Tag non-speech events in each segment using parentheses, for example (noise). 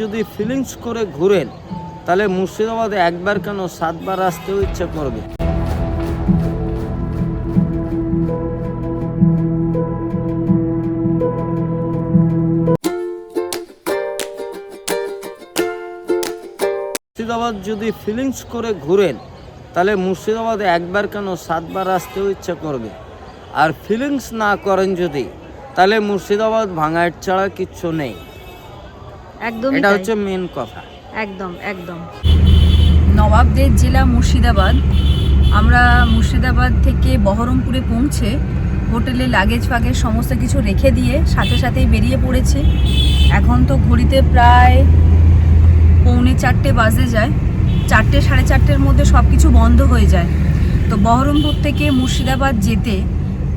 যদি ফিলিংস করে ঘুরেন, তাহলে মুর্শিদাবাদ একবার কেন সাতবার আসতেও ইচ্ছে করবে? মুর্শিদাবাদ যদি ফিলিংস করে ঘুরেন, তাহলে মুর্শিদাবাদ একবার কেন সাতবার আসতেও ইচ্ছে করবে? আর ফিলিংস না করেন যদি, তাহলে মুর্শিদাবাদ ভাঙায়ের ছাড়া কিচ্ছু নেই। একদমই এটা হচ্ছে মেন কথা। একদম একদম। নবাবদের জেলা মুর্শিদাবাদ। আমরা মুর্শিদাবাদ থেকে বহরমপুরে পৌঁছে হোটেলে লাগেজ ফাগেজ সমস্ত কিছু রেখে দিয়ে সাথে সাথেই বেরিয়ে পড়েছি। এখন তো ঘড়িতে প্রায় পৌনে চারটে বাজে যায়। চারটে সাড়ে চারটের মধ্যে সব কিছু বন্ধ হয়ে যায়। তো বহরমপুর থেকে মুর্শিদাবাদ যেতে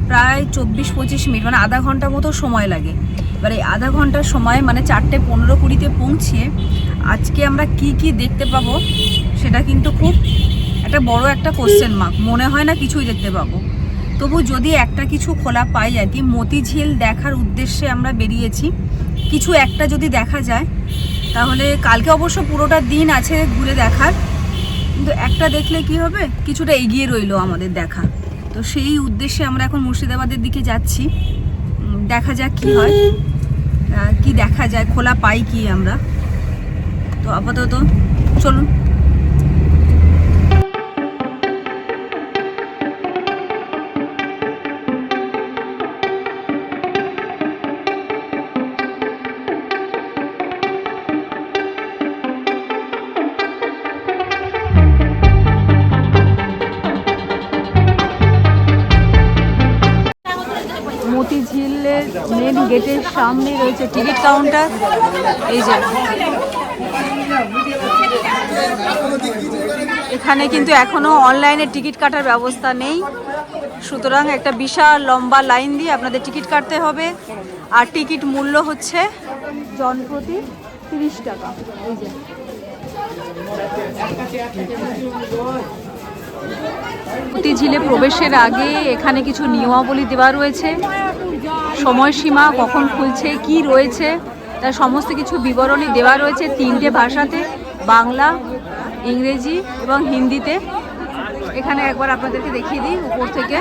প্রায় চব্বিশ পঁচিশ মিনিট মানে আধা ঘণ্টা মতো সময় লাগে। এবার এই আধা ঘণ্টার সময় মানে চারটে পনেরো কুড়িতে পৌঁছিয়ে আজকে আমরা কি কি দেখতে পাবো সেটা কিন্তু খুব একটা বড় একটা কোশ্চেন মার্ক মনে হয় না কিছুই দেখতে পাবো। তবু যদি একটা কিছু খোলা পাই আর কি, মতিঝিল দেখার উদ্দেশ্যে আমরা বেরিয়েছি। কিছু একটা যদি দেখা যায়, তাহলে কালকে অবশ্য পুরোটা দিন আছে ঘুরে দেখার। কিন্তু একটা দেখলে কি হবে? কিছুটা এগিয়ে রইল আমাদের দেখা। তো সেই উদ্দেশ্যে আমরা এখন মুর্শিদাবাদের দিকে যাচ্ছি। দেখা যাক কি হয়। কি দেখা যায়, খোলা পাই কি আমরা। তো আপাতত চলুন। গেটের সামনে রয়েছে টিকিট কাউন্টার। এই যে। এখানে কিন্তু এখনও অনলাইনে টিকিট কাটার ব্যবস্থা নেই। সুতরাং একটা বিশাল লম্বা লাইন দিয়ে আপনাদের টিকিট কাটতে হবে। আর টিকিট মূল্য হচ্ছে জনপ্রতি তিরিশ টাকা। এই যে। ঝিলে প্রবেশের আগে এখানে কিছু নিয়মাবলী দেওয়া রয়েছে। সময়সীমা কখন খুলছে, কি রয়েছে, তার সমস্ত কিছু বিবরণী দেওয়া রয়েছে তিনটে ভাষাতে, বাংলা, ইংরেজি এবং হিন্দিতে। এখানে একবার আপনাদেরকে দেখিয়ে দিই উপর থেকে।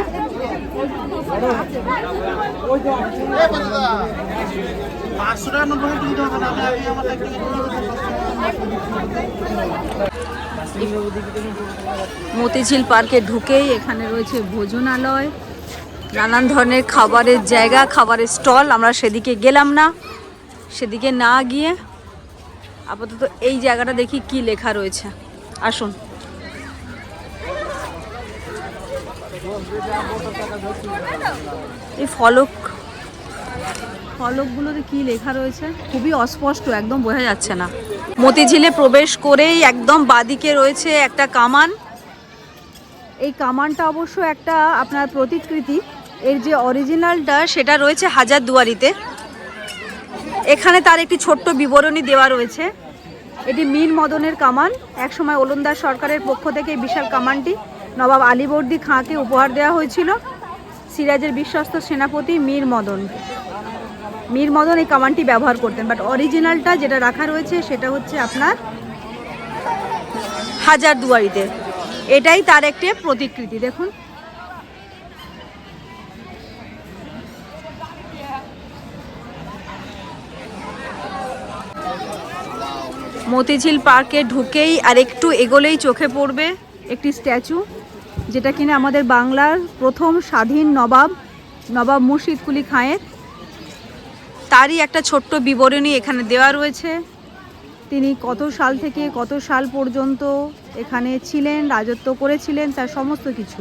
মতিঝিল পার্কে ঢুকেই এখানে রয়েছে ভোজনালয়। নানান ধরনের খাবারের জায়গা, খাবারের স্টল, আমরা সেদিকে গেলাম না। সেদিকে না গিয়ে আপাতত এই জায়গাটা দেখি কি লেখা রয়েছে। আসুন। এই ফলক ফলকগুলোতে কি লেখা রয়েছে? খুবই অস্পষ্ট, একদম বোঝা যাচ্ছে না। মতিঝিলে প্রবেশ করেই একদম বাদিকে রয়েছে একটা কামান। এই কামানটা অবশ্য একটা আপনার প্রতিকৃতি। এর যে অরিজিনালটা, সেটা রয়েছে হাজারদুয়ারিতে। এখানে তার একটি ছোট্ট বিবরণী দেওয়া রয়েছে। এটি মীর মদনের কামান। একসময় ওলন্দাজ সরকারের পক্ষ থেকে এই বিশাল কামানটি নবাব আলীবর্দী খাঁকে উপহার দেওয়া হয়েছিল। সিরাজের বিশ্বস্ত সেনাপতি মীর মদন। মীর মদন এই কামানটি ব্যবহার করতেন। বাট অরিজিনালটা যেটা রাখা রয়েছে, সেটা হচ্ছে আপনার হাজার দুয়ারিতে। এটাই তার একটি প্রতিকৃতি, দেখুন। মতিঝিল পার্কে ঢুকেই আর একটু এগোলেই চোখে পড়বে একটি স্ট্যাচু, যেটা কিনা আমাদের বাংলার প্রথম স্বাধীন নবাব নবাব মুর্শিদ কুলি খাঁয়ের তারই একটা ছোট্ট বিবরণী এখানে দেওয়া রয়েছে। তিনি কত সাল থেকে কত সাল পর্যন্ত এখানে ছিলেন, রাজত্ব করেছিলেন, তার সমস্ত কিছু।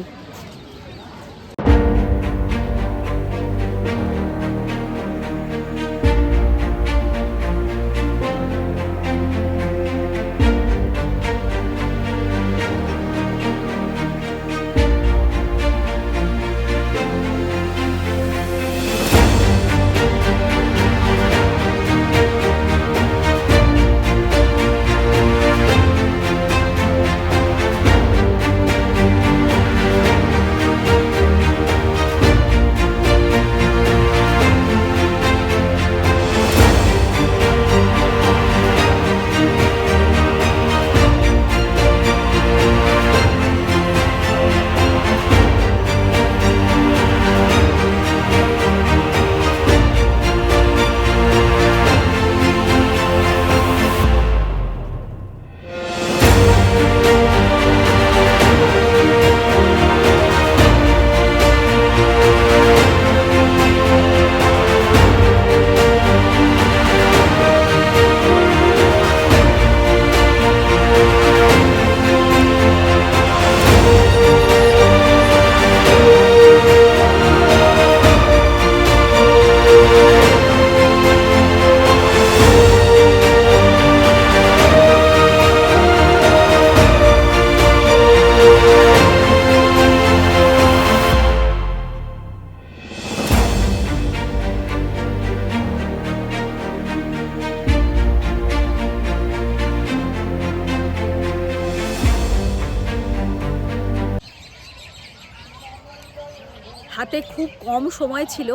হাতে খুব কম সময় ছিল।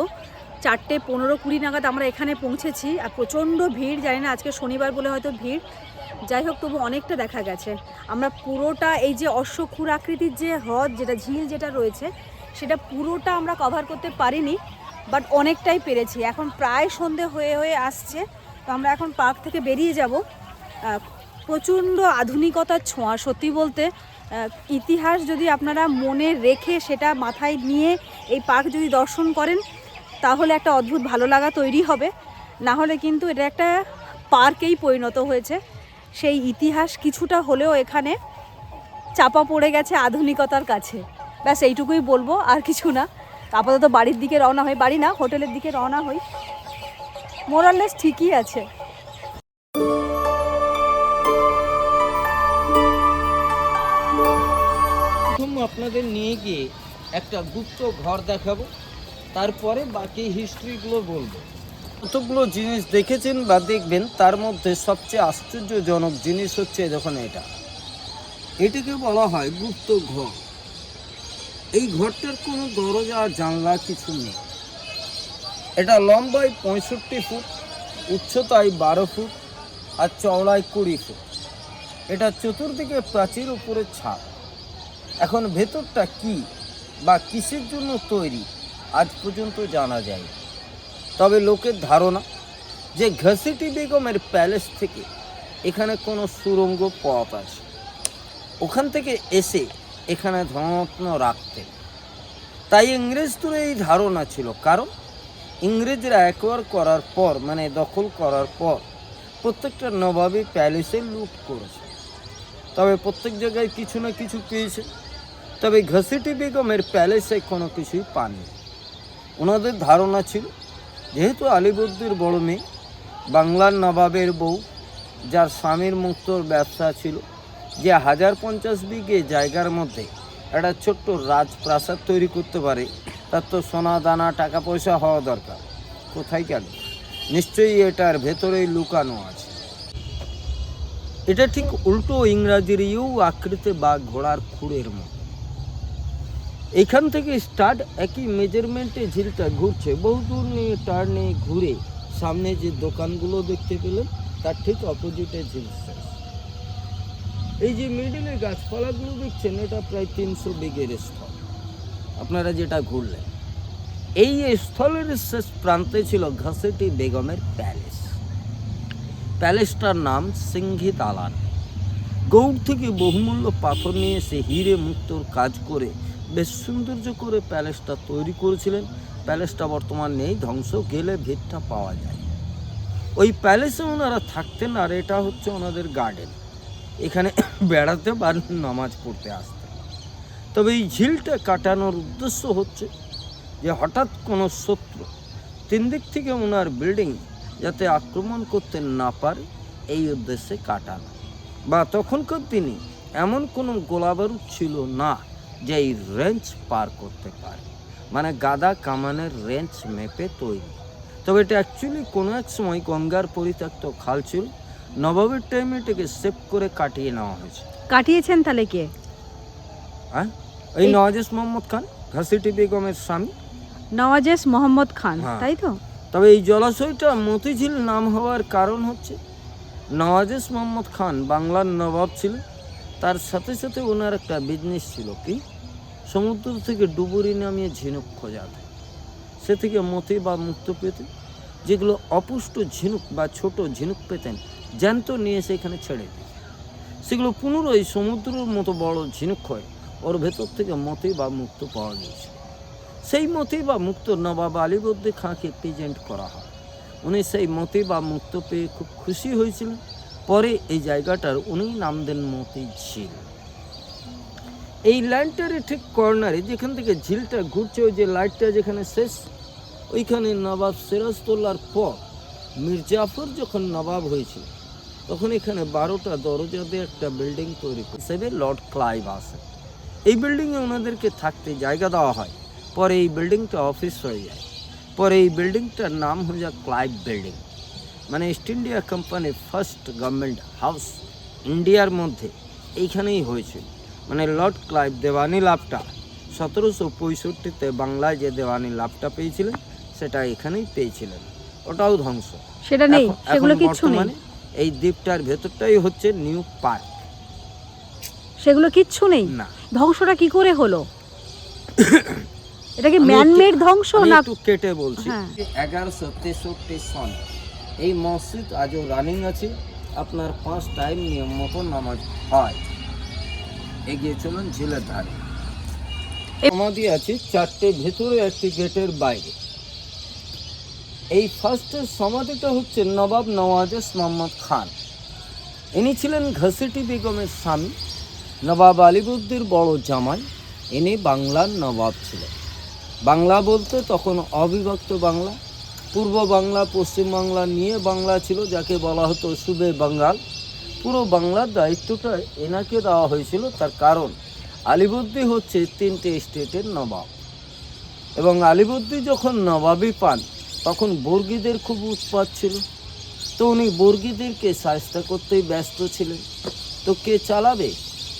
চারটে পনেরো কুড়ি নাগাদ আমরা এখানে পৌঁছেছি আর প্রচণ্ড ভিড়, জানি না আজকে শনিবার বলে হয়তো ভিড়। যাই হোক, তবু অনেকটা দেখা গেছে। আমরা পুরোটা এই যে অশ্বক্ষুর আকৃতির যে হ্রদ, যেটা ঝিল যেটা রয়েছে, সেটা পুরোটা আমরা কভার করতে পারিনি বাট অনেকটাই পেরেছি। এখন প্রায় সন্ধে হয়ে হয়ে আসছে, তো আমরা এখন পার্ক থেকে বেরিয়ে যাব। প্রচণ্ড আধুনিকতার ছোঁয়া, সত্যি বলতে। ইতিহাস যদি আপনারা মনে রেখে সেটা মাথায় নিয়ে এই পার্ক যদি দর্শন করেন, তাহলে একটা অদ্ভুত ভালো লাগা তৈরি হবে। না হলে কিন্তু এটা একটা পার্কেই পরিণত হয়েছে। সেই ইতিহাস কিছুটা হলেও এখানে চাপা পড়ে গেছে আধুনিকতার কাছে। ব্যাস, এইটুকুই বলব, আর কিছু না। আপাতত বাড়ির দিকে রওনা হই, বাড়ি না, হোটেলের দিকে রওনা হই। মোরাললেস ঠিকই আছে। আপনাদের নিয়ে গিয়ে একটা গুপ্ত ঘর দেখাবো, তারপরে বাকি হিস্ট্রিগুলো বলব। কতগুলো জিনিস দেখেছেন বা দেখবেন, তার মধ্যে সবচেয়ে আশ্চর্যজনক জিনিস হচ্ছে যখন এটা। এটাকে বলা হয় গুপ্ত ঘর। এই ঘরটার কোনো দরজা জানলা কিছু নেই। এটা লম্বায় পঁয়ষট্টি ফুট, উচ্চতায় বারো ফুট, আর চওড়ায় কুড়ি ফুট। এটা চতুর্দিকে প্রাচীর উপরে ছাদ। এখন ভেতরটা কি বা কিসের জন্য তৈরি, আজ পর্যন্ত জানা যায় তবে লোকের ধারণা যে ঘসিটি বেগমের প্যালেস থেকে এখানে কোনো সুরঙ্গ পথ আছে। ওখান থেকে এসে এখানে ধনরত্ন রাখতেন তাই ইংরেজদের এই ধারণা ছিল, কারণ ইংরেজরা একবার করার পর মানে দখল করার পর প্রত্যেকটা নবাবী প্যালেসে লুট করেছে। তবে প্রত্যেক জায়গায় কিছু না কিছু পেয়েছে। তবে ঘসিটি বেগমের প্যালেসে কোনো কিছুই পাননি। ওনাদের ধারণা ছিল, যেহেতু আলিবর্দির বড় মেয়ে, বাংলার নবাবের বউ, যার স্বামীর মুক্তর ব্যবসা ছিল, যে হাজার পঞ্চাশ বিঘে জায়গার মধ্যে একটা ছোট্ট রাজপ্রাসাদ তৈরি করতে পারে, তার তো সোনা, দানা, টাকা পয়সা হওয়া দরকার। কোথায় গেল? নিশ্চয়ই এটার ভেতরেই লুকানো আছে। এটা ঠিক উল্টো ইংরাজির ইউ আকৃতি বা ঘোড়ার খুঁড়ের মতো। এখান থেকে স্টার্ট একই মেজারমেন্টে ঝিলটা ঘুরছে। বহু দূর নিয়ে টার্নে ঘুরে সামনে যে দোকানগুলো দেখতে পেলেন, তার ঠিক অপোজিটে ঝিল শেষ। এই যে মিডিলে গাছপালাগুলো দেখছেন, এটা প্রায় তিনশো বিঘের স্থল। আপনারা যেটা ঘুরলেন, এই স্থলের শেষ প্রান্তে ছিল ঘাসেটি বেগমের প্যালেস। প্যালেসটার নাম সিংহি দালান। গৌড় থেকে বহুমূল্য পাথর নিয়ে এসে হিরে মুক্তর কাজ করে বেশ সৌন্দর্য করে প্যালেসটা তৈরি করেছিলেন। প্যালেসটা বর্তমান নেই, ধ্বংস গেলে ভিতটা পাওয়া যায়। ওই প্যালেসে ওনারা থাকতেন আর এটা হচ্ছে ওনাদের গার্ডেন। এখানে বেড়াতে বা নামাজ পড়তে আসতেন। তবে এই ঝিলটা কাটানোর উদ্দেশ্য হচ্ছে যে হঠাৎ কোনো শত্রু তিন দিক থেকে ওনার বিল্ডিং যাতে আক্রমণ করতে না পারে এই উদ্দেশ্যে কাটানো। বা তখনকার তিনি এমন কোনো গোলাবারুদ ছিল না যে এই রেঞ্জ পার করতে পারে। মানে গাদা কামানের রেঞ্জ মেপে তৈরি। তবে এটা অ্যাকচুয়ালি কোনো এক সময় গঙ্গার পরিত্যক্ত খাল ছিল। নবাবের টাইমে এটাকে সেভ করে কাটিয়ে নেওয়া হয়েছে। কাটিয়েছেন তাহলে কে? হ্যাঁ? এই এই- নওয়াজেস মোহাম্মদ খান ঘাসিটি বেগমের স্বামী। নওয়াজেস মোহাম্মদ খান হ্যাঁ। তাই তো? তবে এই জলাশয়টা মতিঝিল নাম হওয়ার কারণ হচ্ছে নওয়াজেস মোহাম্মদ খান বাংলার নবাব ছিলেন। তার সাথে সাথে ওনার একটা বিজনেস ছিল কি? সমুদ্র থেকে ডুবুরি নামিয়ে ঝিনুক খোঁজাতে সে থেকে মতি বা মুক্ত পেতে যেগুলো অপুষ্ট ঝিনুক বা ছোট ঝিনুক পেতেন, জ্যান্ত নিয়ে এসে এখানে ছেড়ে দিত। সেগুলো পুনরায় সমুদ্রের মতো বড় ঝিনুক হয়, ওর ভেতর থেকে মতি বা মুক্ত পাওয়া গিয়েছে সেই মতি বা মুক্ত নবাব আলিবর্দি খাঁকে প্রেজেন্ট করা হয়। উনি সেই মতি বা মুক্ত পেয়ে খুব খুশি হয়েছিলেন। পরে এই জায়গাটার উনি নাম দেন মতি ঝিল এই লাইনটার ঠিক কর্নারে যেখান থেকে ঝিলটা ঘুরছে, ওই যে লাইটটা যেখানে শেষ, ওইখানে নবাব সিরাজদৌল্লার পর মির্জাফর যখন নবাব হয়েছিল, তখন এখানে বারোটা দরজা দিয়ে একটা বিল্ডিং তৈরি করে হিসেবে লর্ড ক্লাইভ আসে এই বিল্ডিংয়ে ওনাদেরকে থাকতে জায়গা দেওয়া হয়। পরে এই বিল্ডিংটা অফিস হয়ে যায়। পরে এই বিল্ডিংটার নাম হয়ে যায় ক্লাইভ বিল্ডিং মানে ইস্ট ইন্ডিয়া কোম্পানির ফার্স্ট গভর্নমেন্ট হাউস ইন্ডিয়ার মধ্যে। এইখানেই হয়েছিল মানে লর্ড ক্লাইভ দেওয়ানি লাভটা সতেরোশো পঁয়ষট্টিতে বাংলায় যে দেওয়ানি লাভটা পেয়েছিলেন সেটা এখানেই পেয়েছিলেন। ওটাও ধ্বংস। সেটা নেই সেগুলো কিছু নেই। এই দ্বীপটার ভেতরটাই হচ্ছে নিউ পার্ক সেগুলো কিচ্ছু নেই? না। ধ্বংসটা কি করে হলো? (coughs) এটা কি ম্যানমেড ধ্বংস না একটু কেটে বলছি। হ্যাঁ। এগারোশো তেষট্টি সন। এই মসজিদ আজও রানিং আছে। আপনার পাঁচ টাইম নিয়ম মতো নামাজ হয়। এগিয়ে চলুন ঝিলের ধারে। সমাধি আছে চারটে ভেতরে একটি গেটের বাইরে। এই ফার্স্টের সমাধিটা হচ্ছে নবাব নওয়াজেস মোহাম্মদ খান। ইনি ছিলেন ঘসিটি বেগমের স্বামী। নবাব আলিবুদ্দির বড় জামাই। ইনি বাংলার নবাব ছিলেন। বাংলা বলতে তখন অবিভক্ত বাংলা। পূর্ব বাংলা, পশ্চিম বাংলা নিয়ে বাংলা ছিল, যাকে বলা হতো সুবে বাঙ্গাল। পুরো বাংলার দায়িত্বটা এনাকে দেওয়া হয়েছিল, তার কারণ আলিবুদ্দি হচ্ছে তিনটে স্টেটের নবাব। এবং আলিবুদ্দি যখন নবাবি পান, তখন বর্গীদের খুব উৎপাত ছিল। তো উনি বর্গীদেরকে সাহায্য করতেই ব্যস্ত ছিলেন। তো কে চালাবে?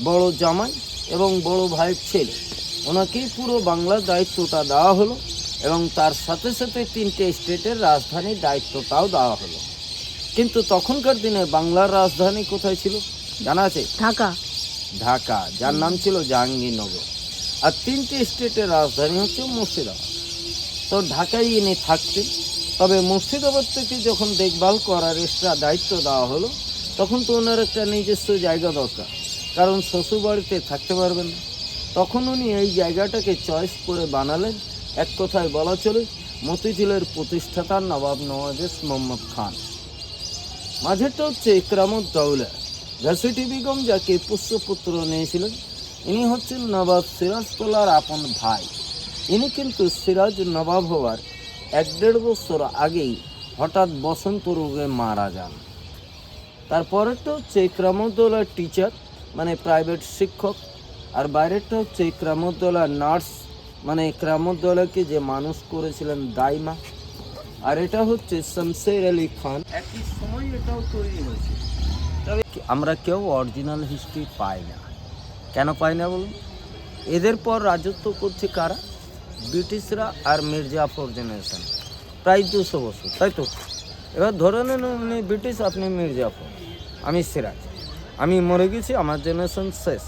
বড় জামাই এবং বড় ভাইয়ের ছেলে। ওনাকেই পুরো বাংলার দায়িত্বটা দেওয়া হলো এবং তার সাথে সাথে তিনটে স্টেটের রাজধানীর দায়িত্বটাও দেওয়া হলো। কিন্তু তখনকার দিনে বাংলার রাজধানী কোথায় ছিল? জানা আছে? ঢাকা। ঢাকা যার নাম ছিল জাহাঙ্গীরনগর। আর তিনটে স্টেটের রাজধানী হচ্ছে মুর্শিদাবাদ। তো ঢাকায় ইনি থাকতেন। তবে মুর্শিদাবাদ থেকে যখন দেখভাল করার এক্সট্রা দায়িত্ব দেওয়া হলো তখন তো ওনার একটা নিজস্ব জায়গা দরকার। কারণ শ্বশুরবাড়িতে থাকতে পারবেন না। তখন উনি এই জায়গাটাকে চয়েস করে বানালেন। এক কথায় বলা চলে, মতিঝিলের প্রতিষ্ঠাতা নবাব নওয়াজেস মোহাম্মদ খান। মাঝেরটা হচ্ছে ইকরামুদ্দৌলা ঘাসিটি বেগম যাকে পুষ্যপুত্র নিয়েছিলেন, ইনি হচ্ছেন নবাব সিরাজতোলার আপন ভাই। ইনি কিন্তু সিরাজ নবাব হওয়ার এক দেড় বছর আগেই হঠাৎ বসন্ত রোগে মারা যান। তারপরেরটা হচ্ছে ইকরামুদ্দৌলার টিচার মানে প্রাইভেট শিক্ষক আর বাইরেরটা হচ্ছে ইকরামুদ্দৌলার নার্স মানে ইকরামুদ্দৌলাকে যে মানুষ করেছিলেন দাইমা আর এটা হচ্ছে শামসের আলী খান। একই সময় এটাও তৈরি হয়েছে। তবে আমরা কেউ অরিজিনাল হিস্ট্রি পাই না? কেন পাই না বলুন? এদের পর রাজত্ব করছে কারা? ব্রিটিশরা আর মির্জাফর জেনারেশন। প্রায় দুশো বছর তাই তো? এবার ধরে নেন উনি ব্রিটিশ আপনি মির্জাফর আমি সিরাজ। আমি মরে গেছি আমার জেনারেশন শেষ।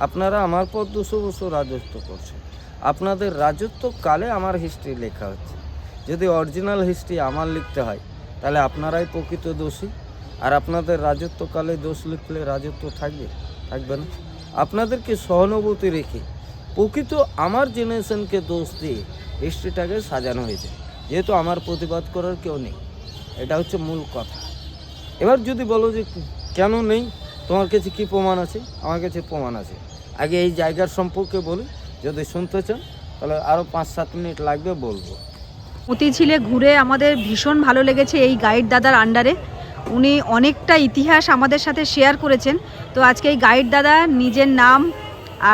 আপনারা আমার পর দুশো বছর রাজত্ব করছেন। আপনাদের রাজত্ব কালে আমার হিস্ট্রি লেখা হচ্ছে। যদি অরিজিনাল হিস্ট্রি আমার লিখতে হয়, তাহলে আপনারাই প্রকৃত দোষী। আর আপনাদের রাজত্বকালে দোষ লিখলে রাজত্ব থাকবে? থাকবে না। আপনাদেরকে সহানুভূতি রেখে প্রকৃত আমার জেনারেশনকে দোষ দিয়ে হিস্ট্রিটাকে সাজানো হয়েছে। যেহেতু আমার প্রতিবাদ করার কেউ নেই। এটা হচ্ছে মূল কথা। এবার যদি বলো যে কেন নেই? তোমার কাছে কি প্রমাণ আছে? আমার কাছে প্রমাণ আছে। আগে এই জায়গার সম্পর্কে বলি। যদি শুনতে চান, তাহলে আরও পাঁচ সাত মিনিট লাগবে বলব। মতিঝিলে ঘুরে আমাদের ভীষণ ভালো লেগেছে এই গাইড দাদার আন্ডারে। উনি অনেকটা ইতিহাস আমাদের সাথে শেয়ার করেছেন। তো আজকে এই গাইড দাদা নিজের নাম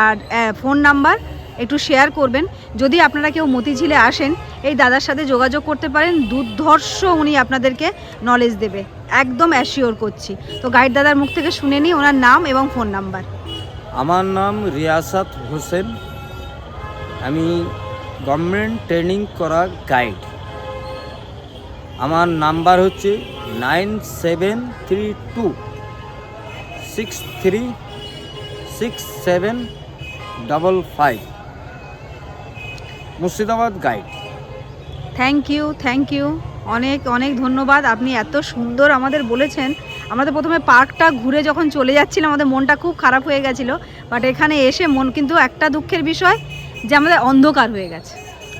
আর ফোন নাম্বার একটু শেয়ার করবেন। যদি আপনারা কেউ মতিঝিলে আসেন এই দাদার সাথে যোগাযোগ করতে পারেন। দুর্ধর্ষ উনি আপনাদেরকে নলেজ দেবে। একদম অ্যাসিওর করছি। তো গাইড দাদার মুখ থেকে শুনে নিই, ওনার নাম এবং ফোন নাম্বার আমার নাম রিয়াসাত হোসেন। আমি গভর্নমেন্ট ট্রেনিং করা গাইড আমার নাম্বার হচ্ছে nine seven three two six three six seven double five Murshidabad guide thank you thank you অনেক অনেক ধন্যবাদ। আপনি এত সুন্দর আমাদের বলেছেন। আমরা তো প্রথমে পার্কটা ঘুরে যখন চলে যাচ্ছিলাম, আমাদের মনটা খুব খারাপ হয়ে গেছিল। বাট এখানে এসে মন কিন্তু একটা দুঃখের বিষয় যে আমাদের অন্ধকার হয়ে গেছে।